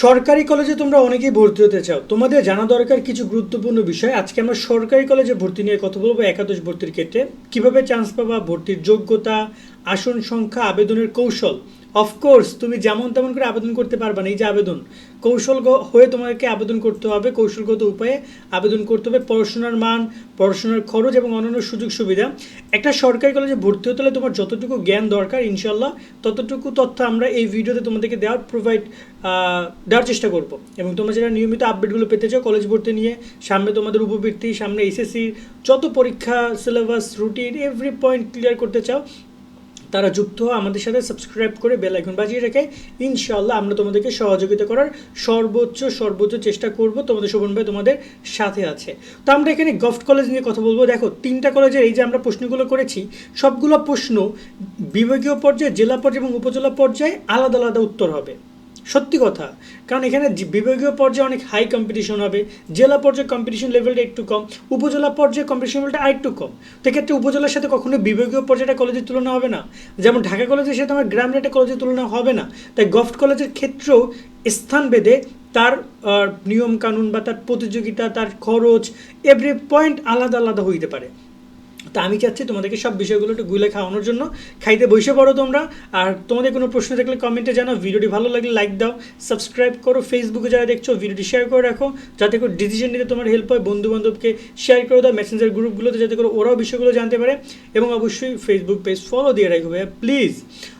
সরকারি কলেজে তোমরা অনেকেই ভর্তি হতে চাও। তোমাদের জানা দরকার কিছু গুরুত্বপূর্ণ বিষয়। আজকে আমরা সরকারি কলেজে ভর্তি নিয়ে কথা বলব একাদশ ভর্তির ক্ষেত্রে। কীভাবে চান্স পাবা, ভর্তির যোগ্যতা, আসন সংখ্যা, আবেদনের কৌশল। অফকোর্স তুমি যেমন তেমন করে আবেদন করতে পারবে না। এই যে আবেদন কৌশল হয়ে তোমাকে আবেদন করতে হবে। কৌশলগত উপায়ে আবেদন করতে হবে। পড়াশোনার মান, পড়াশোনার খরচ এবং অন্যান্য সুযোগ সুবিধা। একটা সরকারি কলেজে ভর্তি হতে হলে তোমার যতটুকু জ্ঞান দরকার ইনশাল্লাহ ততটুকু তথ্য আমরা এই ভিডিওতে তোমাদেরকে দেওয়ার প্রোভাইড দেওয়ার চেষ্টা করব। এবং তোমরা যারা নিয়মিত আপডেটগুলো পেতে চাও, কলেজ ভর্তি নিয়ে, সামনে তোমাদের উপবৃত্তি, সামনে এসএসসির যত পরীক্ষা syllabus routine every point clear করতে চাও তারা যুক্ত হওয়া আমাদের সাথে সাবস্ক্রাইব করে বেল আইকন বাজিয়ে রেখে ইনশাআল্লাহ আমরা তোমাদেরকে সহযোগিতা করার সর্বোচ্চ সর্বোচ্চ চেষ্টা করব তোমাদের শোভন ভাই তোমাদের সাথে আছে। তো আমরা এখানে গভট কলেজ নিয়ে কথা বলব। দেখো, তিনটা কলেজের এই যে আমরা প্রশ্নগুলো করেছি, সবগুলো প্রশ্ন বিভাগীয় পর্যায়ে, জেলা পর্যায়ে এবং উপজেলা পর্যায়ে আলাদা আলাদা উত্তর হবে। সত্যি কথা। কারণ এখানে বিভাগীয় পর্যায়ে অনেক হাই কম্পিটিশন হবে, জেলা পর্যায়ে কম্পিটিশন লেভেলটা একটু কম, উপজেলা পর্যায়ে কম্পিটিশন লেভেলটা আরেকটু কম। তো এক্ষেত্রে উপজেলার সাথে কখনো বিভাগীয় পর্যায়েটা কলেজের তুলনা হবে না। যেমন ঢাকা কলেজের সাথে আমার গ্রাম রেটে কলেজের তুলনা হবে না। তাই গভট কলেজের ক্ষেত্রেও স্থান ভেদে তার নিয়ম কানুন বা তার প্রতিযোগিতা, তার খরচ এভরি পয়েন্ট আলাদা আলাদা হইতে পারে। তা আমি চাচ্ছি তোমাদেরকে সব বিষয়গুলো একটু গুলে খাওয়ানোর জন্য। খাইতে বসে পড়ো তোমরা। আর তোমাদের কোনো প্রশ্ন থাকলে কমেন্টে জানাও। ভিডিওটি ভালো লাগলে লাইক দাও সাবস্ক্রাইব করো। ফেসবুকে যারা দেখছ, ভিডিওটি শেয়ার করে রাখো। যাতে করে ডিসিশন নিতে তোমার হেল্প হয় বন্ধু বান্ধবকে শেয়ার করে দাও মেসেঞ্জার গ্রুপগুলোতে যাতে করে ওরাও বিষয়গুলো জানতে পারে। এবং অবশ্যই ফেসবুক পেজ ফলো দিয়ে রাখবে। প্লিজ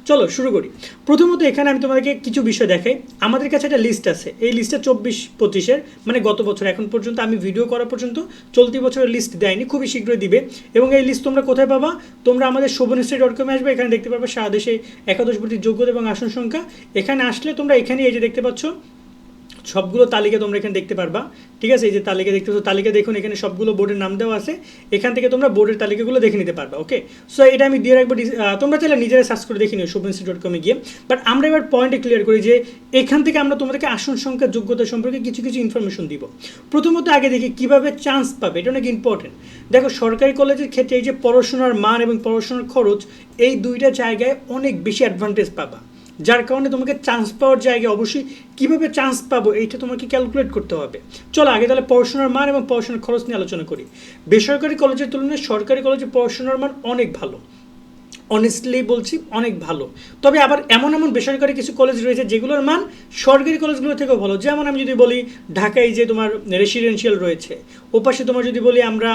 চলো, শুরু করি। প্রথমত এখানে আমি তোমাদেরকে কিছু বিষয় দেখাই। আমাদের কাছে একটা লিস্ট আছে। এই লিস্টটা চব্বিশ পঁচিশের মানে গত বছর, এখন পর্যন্ত আমি ভিডিও করা পর্যন্ত চলতি বছরের লিস্ট দেয়নি। খুবই শীঘ্রই দিবে। এবং এই লিস্ট তোমরা কোথায় পাবা? তোমরা আমাদের শোভনশ্রী ডট কমে আসবে। এখানে দেখতে পারবে সারা দেশে একাদশ ভর্তির যোগ্যতা এবং আসন সংখ্যা। এখানে আসলে তোমরা এখানে এই যে দেখতে পাচ্ছ সবগুলো তালিকা তোমরা এখানে দেখতে পারবা। ঠিক আছে? এই যে তালিকা দেখতে তালিকা দেখুন, এখানে সবগুলো বোর্ডের নাম দেওয়া আছে। এখান থেকে তোমরা বোর্ডের তালিকাগুলো দেখে নিতে পারবা ওকে সো এটা আমি দিয়ে রাখব তোমরা চাইলে নিজেরা সার্চ করে দেখে নিও শুভেন্সি ডট কমে গিয়ে। বাট আমরা এবার পয়েন্টে ক্লিয়ার করি যে, এখান থেকে আমরা তোমাদেরকে আসন সংখ্যা, যোগ্যতা সম্পর্কে কিছু কিছু ইনফরমেশন দিব। প্রথমত আগে দেখি, কীভাবে চান্স পাবে, এটা অনেক ইম্পর্টেন্ট দেখো, সরকারি কলেজের ক্ষেত্রে এই যে পড়াশোনার মান এবং পড়াশোনার খরচ, এই দুইটা জায়গায় অনেক বেশি অ্যাডভান্টেজ পাবা। যার কারণে তোমাকে চান্স পাওয়ার জায়গায় অবশ্যই কীভাবে চান্স পাবো এইটা তোমাকে ক্যালকুলেট করতে হবে। চলো আগে তাহলে পড়াশোনার মান এবং পড়াশোনার খরচ নিয়ে আলোচনা করি। বেসরকারি কলেজের তুলনায় সরকারি কলেজে পড়াশোনার মান অনেক ভালো। অনেস্টলি বলছি, অনেক ভালো। তবে আবার এমন এমন বেসরকারি কিছু কলেজ রয়েছে যেগুলোর মান সরকারি কলেজগুলো থেকেও ভালো। যেমন আমি যদি বলি ঢাকায় যে তোমার রেসিডেন্সিয়াল রয়েছে, ওপাশে তোমার যদি বলি আমরা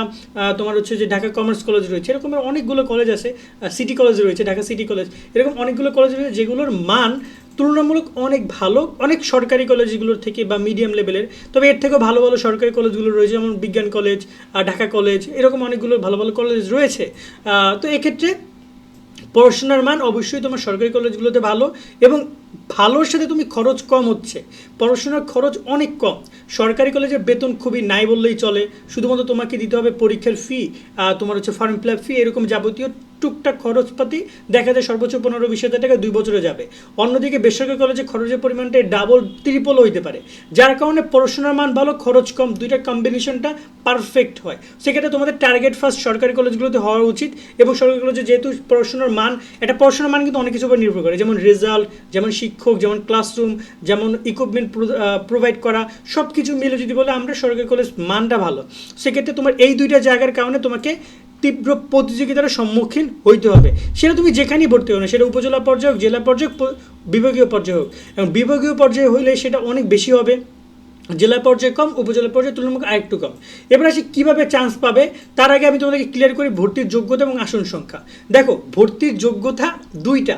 তোমার হচ্ছে যে ঢাকা কমার্স কলেজ রয়েছে, এরকম অনেকগুলো কলেজ আছে সিটি কলেজ রয়েছে, ঢাকা সিটি কলেজ এরকম অনেকগুলো কলেজ রয়েছে যেগুলোর মান তুলনামূলক অনেক ভালো। অনেক সরকারি কলেজগুলোর থেকে বা মিডিয়াম লেভেলের তবে এর থেকেও ভালো ভালো সরকারি কলেজগুলো রয়েছে, যেমন বিজ্ঞান কলেজ ঢাকা কলেজ এরকম অনেকগুলো ভালো ভালো কলেজ রয়েছে। তো এক্ষেত্রে পড়াশোনার মান অবশ্যই তোমার সরকারি কলেজগুলোতে ভালো এবং ভালোর সাথে তুমি খরচ কম হচ্ছে। পড়াশোনার খরচ অনেক কম। সরকারি কলেজের বেতন খুবই নাই বললেই চলে। শুধুমাত্র তোমাকে দিতে হবে পরীক্ষার ফি তোমার হচ্ছে ফর্ম ফিল ফি এরকম যাবতীয় টুকটাক খরচপাতি দেখা যায় সর্বোচ্চ পনেরো বিশ হাজার টাকা দুই বছরে যাবে। অন্যদিকে বেসরকারি কলেজে খরচের পরিমাণটা ডাবল ট্রিপল হইতে পারে। যার কারণে পড়াশোনার মান ভালো, খরচ কম, দুইটা কম্বিনেশনটা পারফেক্ট হয়। সেক্ষেত্রে তোমাদের টার্গেট ফার্স্ট সরকারি কলেজগুলোতে হওয়া উচিত এবং সরকারি কলেজে যেহেতু পড়াশোনার মান একটা পড়াশোনার মান কিন্তু অনেক কিছু উপর নির্ভর করে। যেমন রেজাল্ট যেমন শিক্ষক, যেমন ক্লাসরুম যেমন ইকুইপমেন্ট প্রোভাইড করা সব কিছু মিলে যদি বলে আমরা সরকারি কলেজ মানটা ভালো, সেক্ষেত্রে তোমার এই দুইটা জায়গার কারণে তোমাকে তীব্র প্রতিযোগিতার সম্মুখীন হইতে হবে। সেটা তুমি যেখানেই ভর্তি হো না, সেটা উপজেলা পর্যায়ে হোক, জেলা পর্যায়ে হোক বিভাগীয় পর্যায়ে হোক। এবং বিভাগীয় পর্যায়ে হইলে সেটা অনেক বেশি হবে। জেলা পর্যায়ে কম, উপজেলা পর্যায়ে তুলনামূলক আর একটু কম। এবার আসি, কীভাবে চান্স পাবে? তার আগে আমি তোমাদেরকে ক্লিয়ার করি ভর্তির যোগ্যতা এবং আসন সংখ্যা। দেখো, ভর্তির যোগ্যতা দুইটা।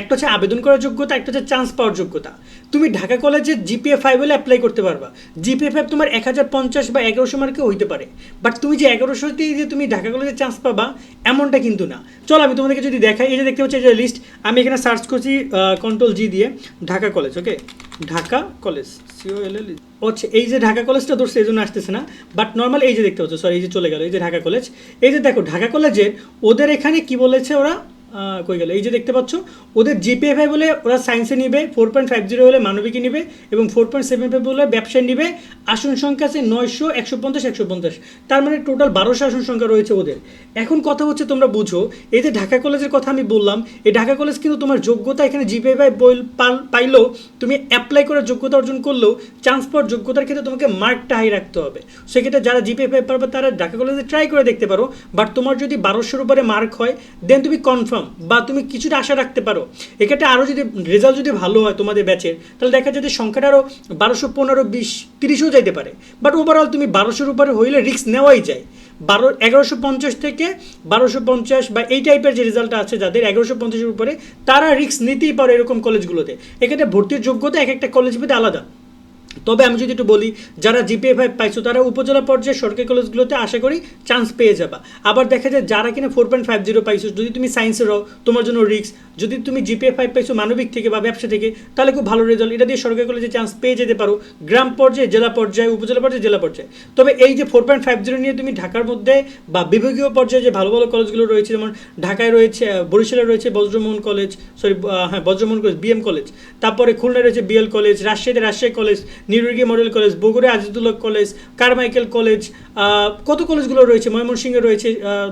একটা হচ্ছে আবেদন করার যোগ্যতা, একটা হচ্ছে চান্স পাওয়ার যোগ্যতা। তুমি ঢাকা কলেজে জিপিএ ফাইভ হলে অ্যাপ্লাই করতে পারবা। জিপিএ ফাইভ তোমার এক হাজার পঞ্চাশ বা এগারোশো মার্কে হইতে পারে। বাট তুমি যে এগারোশোতেই যে তুমি ঢাকা কলেজে চান্স পাবা, এমনটা কিন্তু না। চলো আমি তোমাদেরকে যদি দেখাই, এই যে দেখতে পাচ্ছি যে লিস্ট আমি এখানে সার্চ করছি কন্ট্রোল জি দিয়ে Dhaka college okay Dhaka college C O L L, এই যে ঢাকা কলেজটা ধরছে এই জন্য আসতেছে না। বাট নর্মাল এই যে দেখতে পাচ্ছ সরি এই যে চলে গেল, এই যে ঢাকা কলেজ এই যে দেখো, ঢাকা কলেজের ওদের এখানে কি বলেছে ওরা? কই গেল? এই যে দেখতে পাচ্ছ, ওদের জিপিএ ফাইভ বলে ওরা সায়েন্সে নিবে ফোর পয়েন্ট ফাইভ জিরো হলে মানবিকে নিবে এবং ফোর পয়েন্ট সেভেন ফাইভ হলে ব্যবসায় নিবে। আসন সংখ্যা আছে নয়শো একশো পঞ্চাশ একশো পঞ্চাশ। তার মানে টোটাল বারোশো আসন সংখ্যা রয়েছে ওদের। এখন কথা হচ্ছে তোমরা বুঝো, এই যে ঢাকা কলেজের কথা আমি বললাম, এই ঢাকা কলেজ কিন্তু তোমার যোগ্যতা এখানে জিপিএ ফাইভ পাইলেও তুমি অ্যাপ্লাই করার যোগ্যতা অর্জন করলেও চান্স পাওয়ার যোগ্যতার ক্ষেত্রে তোমাকে মার্কটা হাই রাখতে হবে। সেক্ষেত্রে যারা জিপিএ ফাইভ পারবে তারা ঢাকা কলেজে ট্রাই করে দেখতে পারো বাট তোমার যদি বারোশোর উপরে মার্ক হয় দেন তুমি কনফার্ম বা তুমি কিছুটা আশা রাখতে পারো। এক্ষেত্রে আরও যদি রেজাল্ট যদি ভালো হয় তোমাদের ব্যাচের তাহলে দেখা যায় যে সংখ্যাটা আরও বারোশো পনেরো, বিশ, তিরিশও যাইতে পারে। বাট ওভারঅল তুমি বারোশোর উপরে হইলে রিস্ক নেওয়াই যায়। বারো, এগারোশো পঞ্চাশ থেকে বারোশো পঞ্চাশ বা এই টাইপের যে রেজাল্টটা আছে যাদের এগারোশো পঞ্চাশের উপরে, তারা রিস্ক নিতেই পারে এরকম কলেজগুলোতে এক্ষেত্রে ভর্তির যোগ্যতা এক একটা কলেজ ভেদে আলাদা। তবে আমি যদি একটু বলি, যারা জিপিএ ফাইভ পাইছো, তারা উপজেলা পর্যায়ে সরকারি কলেজগুলোতে আশা করি চান্স পেয়ে যাবা। আবার দেখা যায়, যারা কিনা ফোর পয়েন্ট ফাইভ জিরো পাইছো, যদি তুমি সায়েন্সের হও তোমার জন্য রিস্ক যদি তুমি জিপিএ ফাইভ পাইছো মানবিক থেকে বা ব্যবসা থেকে, তাহলে খুব ভালো রেজাল্ট এটা দিয়ে সরকারি কলেজে চান্স পেয়ে যেতে পারো, গ্রাম পর্যায়ে, জেলা পর্যায়ে, উপজেলা পর্যায়ে, জেলা পর্যায়ে। তবে এই যে ফোর পয়েন্ট ফাইভ জিরো নিয়ে তুমি ঢাকার মধ্যে বা বিভাগীয় পর্যায়ে যে ভালো ভালো কলেজগুলো রয়েছে, যেমন ঢাকায় রয়েছে বরিশালে রয়েছে বজ্রমোহন কলেজ সরি হ্যাঁ বজ্রমোহন কলেজ বিএম কলেজ, তারপরে খুলনায় রয়েছে বিএল কলেজ, রাজশাহীতে Rajshahi college নিরুগি model college, Bogura Azizullah college, Carmichael college কত কলেজগুলো রয়েছে? ময়মনসিংহে রয়েছে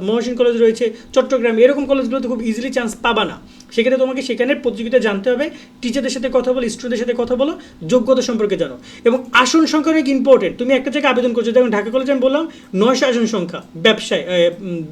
মহসিন কলেজ রয়েছে, চট্টগ্রাম। এরকম কলেজগুলোতে খুব ইজিলি চান্স পাবা না। সেক্ষেত্রে তোমাকে সেখানে প্রতিযোগিতা জানতে হবে টিচারদের সাথে কথা বলো স্টুডেন্টের সাথে কথা বলো, যোগ্যতা সম্পর্কে জানো। এবং আসন সংখ্যা অনেক ইম্পর্টেন্ট তুমি একটা জায়গায় আবেদন করছ, যেমন ঢাকা কলেজে আমি বললাম, নয়শো আসন সংখ্যা, ব্যবসায়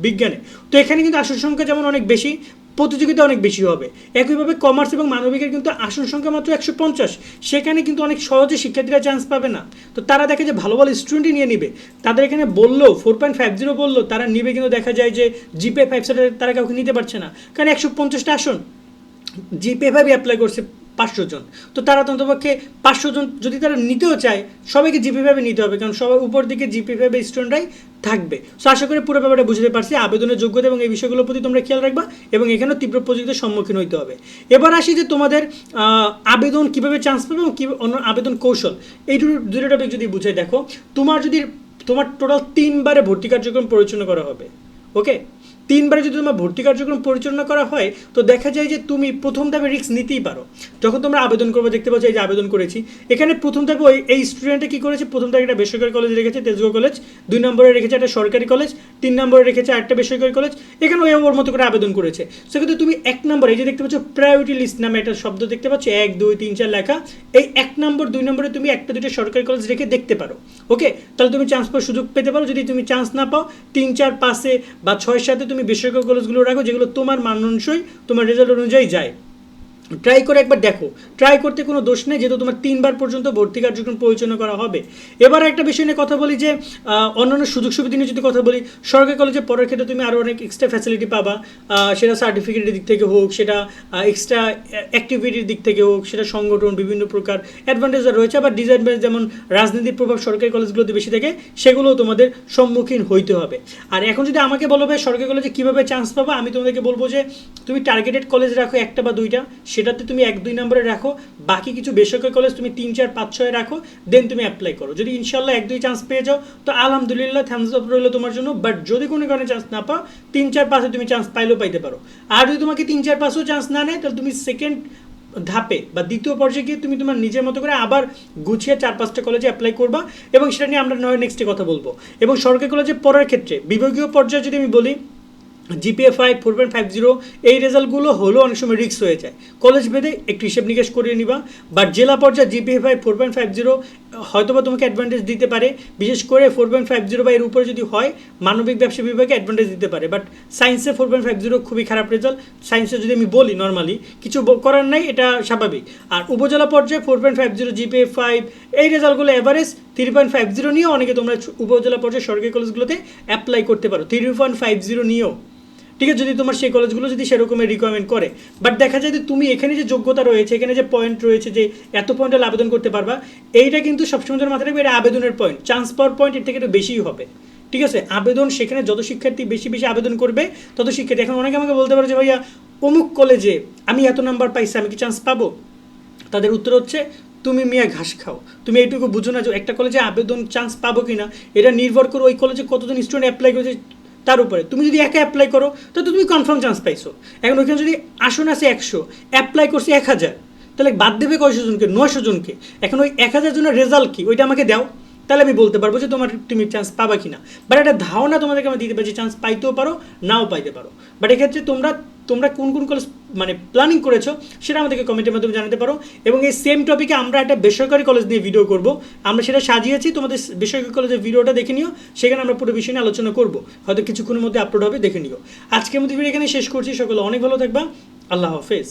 বিজ্ঞানে। তো এখানে কিন্তু আসন সংখ্যা যেমন অনেক বেশি প্রতিযোগিতা অনেক বেশি হবে। একইভাবে কমার্স এবং মানবিকের কিন্তু আসন সংখ্যা মাত্র একশো পঞ্চাশ। সেখানে কিন্তু অনেক সহজে শিক্ষার্থীরা চান্স পাবে না। তো তারা দেখে যে ভালো ভালো স্টুডেন্টই নিয়ে নিবে। তাদের এখানে বলল ফোর পয়েন্ট ফাইভ জিরো বলল, তারা নিবে কিন্তু দেখা যায় যে জিপে ফাইভ সেটা তারা কাউকে নিতে পারছে না। কারণ একশো পঞ্চাশটা আসন জিপে ভাবে অ্যাপ্লাই করছে পাঁচশো জন। তো তারা অন্তপক্ষে পাঁচশো জন যদি তারা নিতেও চায়, সবাইকে জিপি ভাবে নিতে হবে। কারণ সবার উপর দিকে জিপি ভাবে স্টুডেন্টরাই থাকবে। সো আশা করি পুরো ব্যাপারটা বুঝতে পারছি। আবেদনের যোগ্যতা এবং এই বিষয়গুলোর প্রতি তোমরা খেয়াল রাখবা এবং এখানেও তীব্র প্রযুক্তির সম্মুখীন হইতে হবে। এবার আসি যে তোমাদের আবেদন কীভাবে চান্স পাবে এবং কী অন্য আবেদন কৌশল। এই দুটো দুটো টপিক যদি বুঝে দেখো, তোমার যদি, তোমার টোটাল তিনবারে ভর্তি কার্যক্রম পরিচালনা করা হবে। ওকে তিনবারে যদি তোমার ভর্তি কার্যক্রম পরিচালনা করা হয়, তো দেখা যায় যে তুমি প্রথম ধাপে রিস্ক নিতেই পারো। যখন তোমরা আবেদন করবে, দেখতে পাচ্ছ এই যে আবেদন করেছি। এখানে প্রথম ধাপে ওই, এই স্টুডেন্টে কী করেছে? প্রথম ধাপে একটা বেসরকারি কলেজ রেখেছে, তেজগাঁও কলেজ দুই নম্বরে রেখেছে একটা সরকারি কলেজ তিন নম্বরে রেখেছে একটা বেসরকারি কলেজ এখানে ওই ওর মতো করে আবেদন করেছে। সেক্ষেত্রে তুমি এক নম্বর, এই যে দেখতে পাচ্ছ প্রায়োরিটি লিস্ট নামে একটা শব্দ দেখতে পাচ্ছ, এক, দুই, তিন, চার লেখা। এই এক নম্বর, দুই নম্বরে তুমি একটা দুটো সরকারি কলেজ রেখে দেখতে পারো। ওকে তাহলে তুমি চান্স পাওয়ার সুযোগ পেতে পারো। যদি তুমি চান্স না পাও, তিন, চার, পাঁচে বা ছয়ের সাথে তুমি বেসরকারি কলেজগুলো রাখো যেগুলো তোমার মানানসই তোমার রেজাল্ট অনুযায়ী যায়। ট্রাই করে একবার দেখো। ট্রাই করতে কোনো দোষ নেই, যেহেতু তোমার তিনবার পর্যন্ত ভর্তি কার্যক্রম পরিচালনা করা হবে। এবার একটা বিষয় নিয়ে কথা বলি যে অন্যান্য সুযোগ সুবিধা নিয়ে যদি কথা বলি, সরকারি কলেজে পড়ার ক্ষেত্রে তুমি আরও অনেক এক্সট্রা ফ্যাসিলিটি পাবা। সেটা সার্টিফিকেটের দিক থেকে হোক, সেটা এক্সট্রা অ্যাক্টিভিটির দিক থেকে হোক, সেটা সংগঠন, বিভিন্ন প্রকার অ্যাডভান্টেজ রয়েছে। আবার ডিসঅ্যাডভান্টেজ যেমন রাজনীতির প্রভাব সরকারি কলেজগুলোতে বেশি থাকে, সেগুলোও তোমাদের সম্মুখীন হইতে হবে। আর এখন যদি আমাকে বলো ভাই, সরকারি কলেজে কীভাবে চান্স পাবা, আমি তোমাদেরকে বলব যে, তুমি টার্গেটেড কলেজ রাখো একটা বা দুইটা সেটাতে তুমি এক, দুই নম্বরে রাখো, বাকি কিছু বেসরকারি কলেজ তুমি তিন, চার, পাঁচ, ছয় রাখো দেন তুমি অ্যাপ্লাই করো। যদি ইনশাল্লাহ এক, দুই চান্স পেয়ে যাও, তো আলহামদুলিল্লাহ থ্যামস আপ রইল তোমার জন্য বাট যদি কোনো কারণে চান্স না পাও, তিন, চার, পাঁচে তুমি চান্স পাইলেও পাইতে পারো। আর যদি তোমাকে তিন, চার, পাঁচও চান্স না নেয়, তাহলে তুমি সেকেন্ড ধাপে বা দ্বিতীয় পর্যায়ে গিয়ে তুমি তোমার নিজের মতো করে আবার গুছিয়ে চার, পাঁচটা কলেজে অ্যাপ্লাই করবা, এবং সেটা নিয়ে আমরা নয় নেক্সটে কথা বলব। এবং সরকারি কলেজে পড়ার ক্ষেত্রে বিভাগীয় পর্যায়ে যদি আমি বলি GPA five four point five zero এই রেজাল্টগুলো হলেও অনেক সময় রিক্স হয়ে যায়। কলেজ ভেদে একটু হিসেব নিকেশ করিয়ে নিবা বাট জেলা পর্যায়ে GPA five four point five zero হয়তো বা তোমাকে অ্যাডভান্টেজ দিতে পারে। বিশেষ করে ফোর পয়েন্ট ফাইভ জিরো বা এর উপরে যদি হয়, মানবিক ব্যবসা বিভাগে অ্যাডভান্টেজ দিতে পারে। বাট সায়েন্সে ফোর পয়েন্ট ফাইভ জিরো খুবই খারাপ রেজাল্ট সায়েন্সে যদি আমি বলি নর্মালি কিছু করার নাই, এটা স্বাভাবিক। আর উপজেলা পর্যায়ে four point five zero GPA five এই রেজাল্টগুলো average three point five zero নিয়েও অনেকে তোমরা উপজেলা পর্যায়ে সরকারি কলেজগুলোতে অ্যাপ্লাই করতে পারো। থ্রি পয়েন্ট ফাইভ জিরো নিয়েও। ঠিক আছে, যদি তোমার সেই কলেজগুলো যদি সেরকমের রিকোয়ারমেন্ট করে। বাট দেখা যায় যে তুমি এখানে যে যোগ্যতা রয়েছে, এখানে যে পয়েন্ট রয়েছে, যে এত পয়েন্ট আবেদন করতে পারবা, এইটা কিন্তু সবসময় মাথায় রাখবে এটা আবেদনের পয়েন্ট চান্স পাওয়ার পয়েন্ট এর থেকে একটু বেশিই হবে। ঠিক আছে, আবেদন সেখানে যত শিক্ষার্থী বেশি বেশি আবেদন করবে, তত শিক্ষার্থী। এখন অনেকে আমাকে বলতে পারে যে, ভাইয়া, অমুক কলেজে আমি এত নাম্বার পাইছি, আমি কি চান্স পাবো? তাদের উত্তর হচ্ছে, তুমি মিয়া ঘাস খাও। তুমি এইটুকু বুঝো না যে একটা কলেজে আবেদন চান্স পাবো কি না এটা নির্ভর করে ওই কলেজে কতজন স্টুডেন্ট অ্যাপ্লাই করেছে তার উপরে। তুমি যদি একা অ্যাপ্লাই করো, তো তুমি কনফার্ম চান্স পাইছো। এখন ওইখানে যদি আসন আছে একশো অ্যাপ্লাই করছে এক হাজার, তাহলে বাদ দেবে কয়শো জনকে? নয়শো জনকে। এখন ওই এক হাজার জনের রেজাল্ট কী? ওইটা আমাকে দাও। তাহলে আমি বলতে পারব যে তোমার তুমি চান্স পাবা কি না বাট একটা ধারণা তোমাদেরকে আমি দিতে পারি চান্স পাইতেও পারো, নাও পাইতে পারো। বাট এক্ষেত্রে তোমরা তোমরা কোন কোন কলেজ মানে প্ল্যানিং করেছ সেটা আমাদেরকে কমেন্টের মাধ্যমে জানাতে পারো। এবং এই সেম টপিকে আমরা একটা বেসরকারি কলেজ নিয়ে ভিডিও করব। আমরা সেটা সাজিয়েছি, তোমাদের বেসরকারি কলেজের ভিডিওটা দেখে নিও, সেখানে আমরা পুরো বিষয় নিয়ে আলোচনা করব। হয়তো কিছুক্ষণের মধ্যে আপলোড হবে, দেখে নিও। আজকের মধ্যে ভিডিও এখানে শেষ করছি। সকলে অনেক ভালো থাকবা। আল্লাহ হাফেজ।